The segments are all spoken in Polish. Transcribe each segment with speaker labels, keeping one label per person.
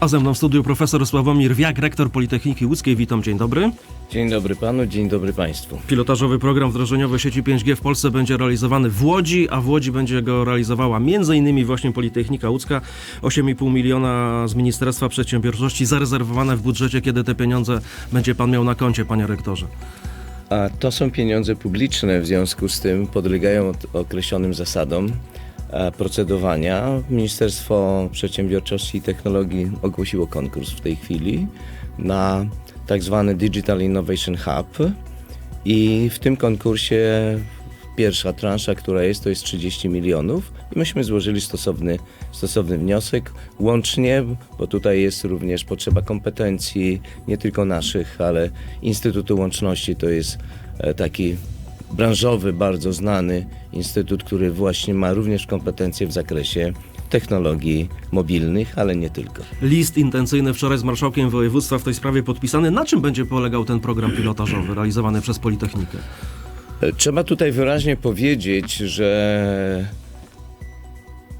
Speaker 1: A ze mną w studiu profesor Sławomir Wiak, rektor Politechniki Łódzkiej. Witam, dzień dobry.
Speaker 2: Dzień dobry panu, dzień dobry państwu.
Speaker 1: Pilotażowy program wdrożeniowy sieci 5G w Polsce będzie realizowany w Łodzi, a w Łodzi będzie go realizowała m.in. właśnie Politechnika Łódzka. 8,5 miliona z Ministerstwa Przedsiębiorczości zarezerwowane w budżecie. Kiedy te pieniądze będzie pan miał na koncie, panie rektorze?
Speaker 2: A to są pieniądze publiczne, w związku z tym podlegają od- określonym zasadom procedowania. Ministerstwo Przedsiębiorczości i Technologii ogłosiło konkurs w tej chwili na tak zwany Digital Innovation Hub i w tym konkursie pierwsza transza, która jest, to jest 30 milionów i myśmy złożyli stosowny, stosowny wniosek. Łącznie, bo tutaj jest również potrzeba kompetencji nie tylko naszych, ale Instytutu Łączności to jest e, taki branżowy, bardzo znany instytut, który właśnie ma również kompetencje w zakresie technologii mobilnych, ale nie tylko.
Speaker 1: List intencyjny wczoraj z marszałkiem województwa w tej sprawie podpisany. Na czym będzie polegał ten program pilotażowy realizowany przez Politechnikę?
Speaker 2: Trzeba tutaj wyraźnie powiedzieć, że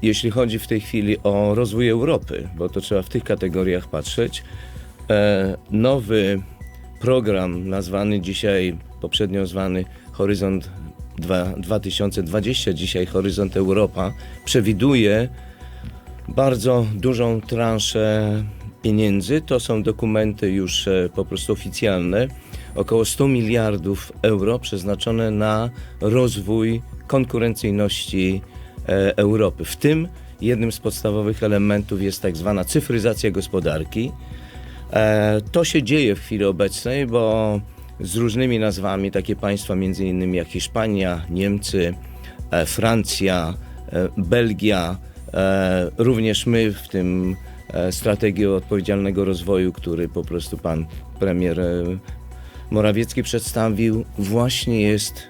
Speaker 2: jeśli chodzi w tej chwili o rozwój Europy, bo to trzeba w tych kategoriach patrzeć, e, nowy program nazwany dzisiaj, poprzednio zwany Horyzont 2, 2020, dzisiaj Horyzont Europa, przewiduje bardzo dużą transzę pieniędzy. To są dokumenty już e, po prostu oficjalne. Około 100 miliardów euro przeznaczone na rozwój konkurencyjności e, Europy. W tym jednym z podstawowych elementów jest tak zwana cyfryzacja gospodarki. E, To się dzieje w chwili obecnej, bo z różnymi nazwami takie państwa, między innymi jak Hiszpania, Niemcy, e, Francja, e, Belgia, e, również my w tym strategii odpowiedzialnego rozwoju, który po prostu pan premier Morawiecki przedstawił, właśnie jest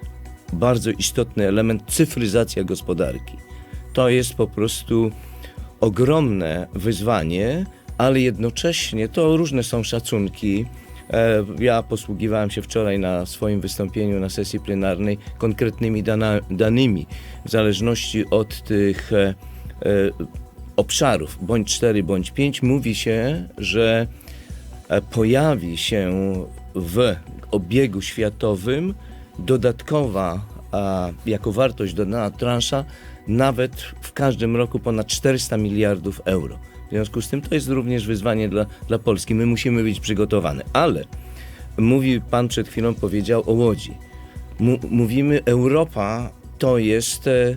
Speaker 2: bardzo istotny element cyfryzacja gospodarki. To jest po prostu ogromne wyzwanie, ale jednocześnie to różne są szacunki. E, Ja posługiwałem się wczoraj na swoim wystąpieniu na sesji plenarnej konkretnymi dana, danymi w zależności od tych e, e, obszarów, bądź 4, bądź 5, mówi się, że pojawi się w obiegu światowym dodatkowa jako wartość dodana transza nawet w każdym roku ponad 400 miliardów euro. W związku z tym to jest również wyzwanie dla, dla Polski. My musimy być przygotowane. Ale mówi pan przed chwilą powiedział o Łodzi. Mu, mówimy Europa to jest e,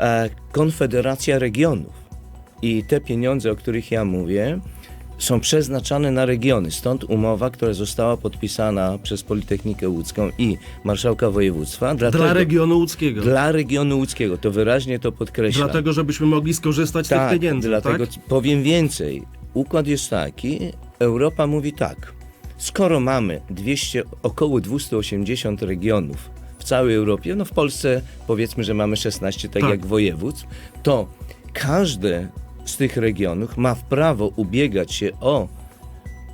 Speaker 2: e, konfederacja regionów. I te pieniądze, o których ja mówię, są przeznaczane na regiony. Stąd umowa, która została podpisana przez Politechnikę Łódzką i marszałka województwa. Dlatego,
Speaker 1: Dla regionu łódzkiego.
Speaker 2: dla regionu łódzkiego. To wyraźnie to podkreślam.
Speaker 1: Dlatego, żebyśmy mogli skorzystać z
Speaker 2: tak,
Speaker 1: tych pieniędzy,
Speaker 2: dlatego
Speaker 1: tak?
Speaker 2: powiem więcej. Układ jest taki, Europa mówi tak. Skoro mamy 200, około 280 regionów w całej Europie, no w Polsce powiedzmy, że mamy 16 tak,
Speaker 1: Tak.
Speaker 2: jak województw, to każde z tych regionów ma prawo ubiegać się o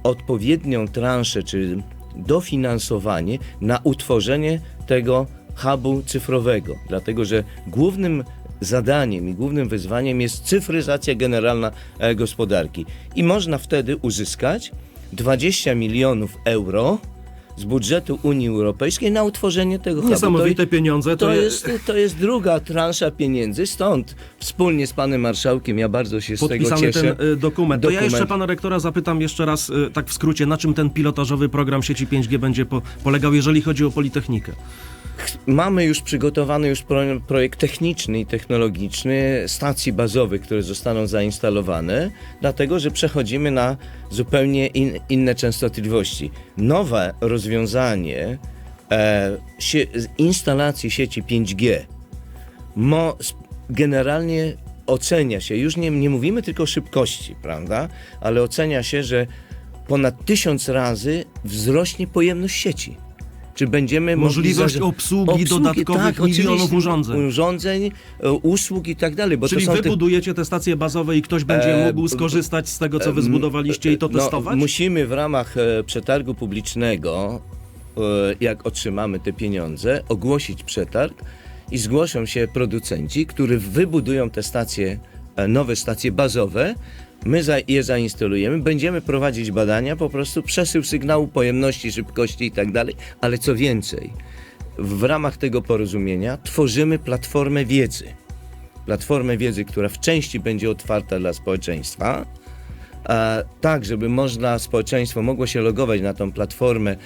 Speaker 2: odpowiednią transzę czy dofinansowanie na utworzenie tego hubu cyfrowego. Dlatego, że głównym zadaniem i głównym wyzwaniem jest cyfryzacja generalna e, gospodarki. I można wtedy uzyskać 20 milionów euro z budżetu Unii Europejskiej na utworzenie tego hubu. To
Speaker 1: Niesamowite pieniądze.
Speaker 2: to
Speaker 1: je-
Speaker 2: jest, to jest druga transza pieniędzy, stąd wspólnie z panem marszałkiem, ja bardzo się z tego
Speaker 1: podpisany
Speaker 2: cieszę.
Speaker 1: ten y, dokument. To ja
Speaker 2: Dokument.
Speaker 1: jeszcze pana rektora zapytam jeszcze raz, y, tak w skrócie, na czym ten pilotażowy program sieci 5G będzie po, polegał, jeżeli chodzi o Politechnikę?
Speaker 2: Mamy już przygotowany już pro, projekt techniczny i technologiczny stacji bazowych, które zostaną zainstalowane, dlatego że przechodzimy na zupełnie in, inne częstotliwości. Nowe rozwiązanie e, instalacji sieci 5G mo, generalnie ocenia się, już nie, nie mówimy tylko o szybkości, prawda, ale ocenia się, że ponad tysiąc razy wzrośnie pojemność sieci. Czy będziemy mogli
Speaker 1: Możliwość
Speaker 2: zaż-
Speaker 1: obsługi dodatkowych milionów
Speaker 2: oczywiście,
Speaker 1: urządzeń.
Speaker 2: urządzeń, e, usług i tak dalej. Bo
Speaker 1: Czyli
Speaker 2: to są
Speaker 1: wy
Speaker 2: te-
Speaker 1: budujecie te stacje bazowe i ktoś będzie
Speaker 2: E,
Speaker 1: mógł skorzystać z tego, co wy
Speaker 2: Em,
Speaker 1: zbudowaliście i to
Speaker 2: no,
Speaker 1: testować?
Speaker 2: Musimy w ramach e, przetargu publicznego, e, jak otrzymamy te pieniądze, ogłosić przetarg i zgłoszą się producenci, którzy wybudują te stacje, e, nowe stacje bazowe My za, je zainstalujemy, będziemy prowadzić badania, po prostu przesył sygnału, pojemności, szybkości i tak dalej, ale co więcej, w ramach tego porozumienia tworzymy platformę wiedzy. Platformę wiedzy, która w części będzie otwarta dla społeczeństwa, tak, żeby można, społeczeństwo mogło się logować na tą platformę,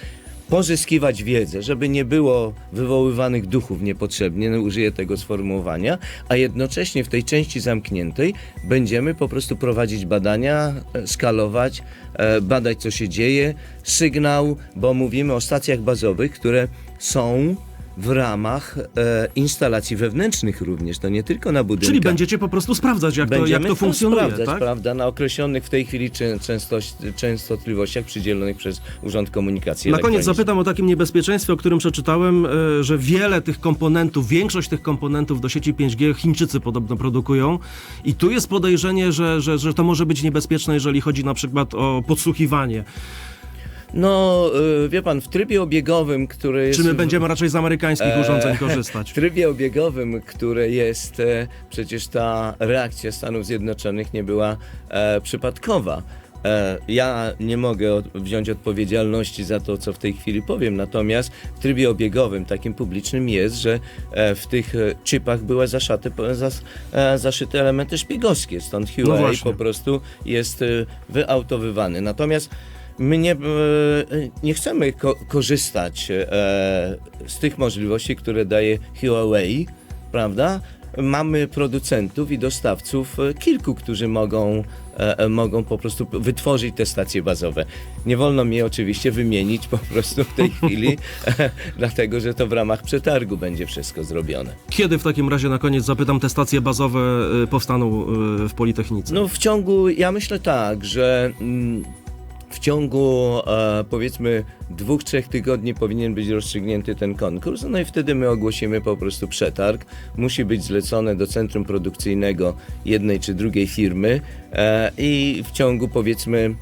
Speaker 2: pozyskiwać wiedzę, żeby nie było wywoływanych duchów niepotrzebnie, no, użyję tego sformułowania, a jednocześnie w tej części zamkniętej będziemy po prostu prowadzić badania, e, skalować, e, badać co się dzieje, sygnał, bo mówimy o stacjach bazowych, które są w ramach e, instalacji wewnętrznych również, to nie tylko na budynkach.
Speaker 1: Czyli będziecie po prostu sprawdzać, jak to, jak
Speaker 2: Będziemy
Speaker 1: to funkcjonuje,
Speaker 2: sprawdzać,
Speaker 1: tak?
Speaker 2: prawda, na określonych w tej chwili czę- częstość, częstotliwościach przydzielonych przez Urząd Komunikacji
Speaker 1: Na koniec zapytam o takim niebezpieczeństwie, o którym przeczytałem, e, że wiele tych komponentów, większość tych komponentów do sieci 5G Chińczycy podobno produkują i tu jest podejrzenie, że, że, że to może być niebezpieczne, jeżeli chodzi na przykład o podsłuchiwanie.
Speaker 2: No, y, wie pan, w trybie obiegowym, który jest...
Speaker 1: Czy my
Speaker 2: w-
Speaker 1: będziemy raczej z amerykańskich
Speaker 2: Eee,
Speaker 1: urządzeń
Speaker 2: W
Speaker 1: korzystać?
Speaker 2: trybie obiegowym, które jest, e, przecież ta reakcja Stanów Zjednoczonych nie była e, przypadkowa. E, ja nie mogę wziąć odpowiedzialności za to, co w tej chwili powiem, natomiast w trybie obiegowym, takim publicznym jest, że e, w tych e, chipach były zaszate, po- zas, e, zaszyte elementy szpiegowskie, stąd
Speaker 1: No
Speaker 2: Huawei
Speaker 1: właśnie.
Speaker 2: po prostu jest e, wyautowywany. Natomiast my nie, e, nie chcemy ko- korzystać e, z tych możliwości, które daje Huawei, prawda? Mamy producentów i dostawców e, kilku, którzy mogą, mogą po prostu wytworzyć te stacje bazowe. Nie wolno mi oczywiście wymienić po prostu w tej chwili, dlatego że to w ramach przetargu będzie wszystko zrobione.
Speaker 1: Kiedy w takim razie, na koniec zapytam, te stacje bazowe powstaną w Politechnice?
Speaker 2: No w ciągu, ja myślę tak, że mm, w ciągu e, powiedzmy dwóch, trzech tygodni powinien być rozstrzygnięty ten konkurs, no i wtedy my ogłosimy po prostu przetarg. Musi być zlecone do centrum produkcyjnego jednej czy drugiej firmy e, i w ciągu powiedzmy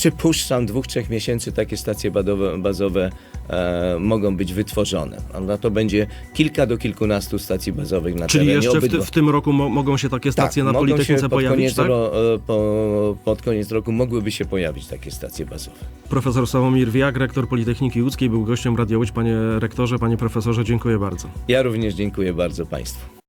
Speaker 2: przypuszczam dwóch, trzech miesięcy takie stacje badowe, bazowe e, mogą być wytworzone. A na to będzie kilka do kilkunastu stacji bazowych na
Speaker 1: Czyli
Speaker 2: terenie
Speaker 1: jeszcze w, ty, w tym roku mo mogą się takie stacje na
Speaker 2: mogą
Speaker 1: Politechnice pojawić,
Speaker 2: koniec,
Speaker 1: tak?
Speaker 2: ro, e, po, pod koniec roku mogłyby się pojawić takie stacje bazowe.
Speaker 1: Profesor Sławomir Wiak, rektor Politechniki Łódzkiej, był gościem Radia Łódź. Panie rektorze, panie profesorze, dziękuję bardzo.
Speaker 2: Ja również dziękuję bardzo Państwu.